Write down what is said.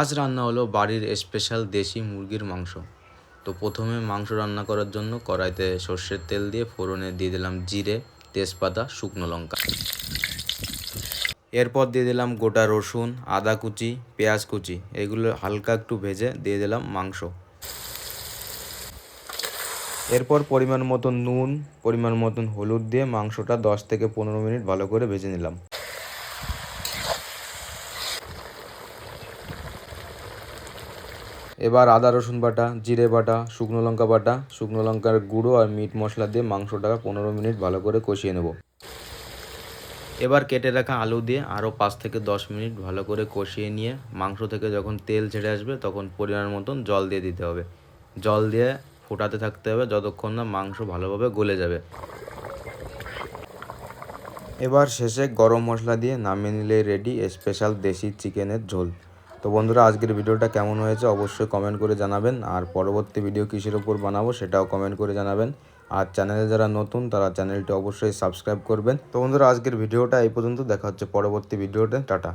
আজ রান্না হলো বাড়ির স্পেশাল দেশি মুরগির মাংস। তো প্রথমে মাংস রান্না করার জন্য কড়াইতে সর্ষের তেল দিয়ে ফোড়নে দিয়ে দিলাম জিরে, তেজপাতা, শুকনো লঙ্কা। এরপর দিয়ে দিলাম গোটা রসুন, আদা কুচি, পেঁয়াজ কুচি, এগুলো হালকা একটু ভেজে দিয়ে দিলাম মাংস। এরপর পরিমাণ মতন নুন, পরিমাণ মতন হলুদ দিয়ে মাংসটা দশ থেকে পনেরো মিনিট ভালো করে ভেজে নিলাম। এবার আদা, রসুন বাটা, জিরে বাটা, শুকনো লঙ্কা বাটা, শুকনো লঙ্কার গুঁড়ো আর মিট মশলা দিয়ে মাংসটাকে পনেরো মিনিট ভালো করে কষিয়ে নেব। এবার কেটে রাখা আলু দিয়ে আরও পাঁচ থেকে দশ মিনিট ভালো করে কষিয়ে নিয়ে মাংস থেকে যখন তেল ছেড়ে আসবে তখন পরিমাণ মতন জল দিয়ে দিতে হবে। জল দিয়ে ফোটাতে থাকতে হবে যতক্ষণ না মাংস ভালোভাবে গলে যাবে। এবার শেষে গরম মশলা দিয়ে নামিয়ে নিলে রেডি স্পেশাল দেশি চিকেনের ঝোল। তো বন্ধুরা, আজকের ভিডিওটা কেমন হয়েছে অবশ্যই কমেন্ট করে জানাবেন। আর পরবর্তী ভিডিও কিসের ওপর বানাবো সেটাও কমেন্ট করে জানাবেন। আর চ্যানেলে যারা নতুন, তারা চ্যানেলটি অবশ্যই সাবস্ক্রাইব করবেন। তো বন্ধুরা, আজকের ভিডিওটা এই পর্যন্ত। দেখা হচ্ছে পরবর্তী ভিডিওতে টাটা।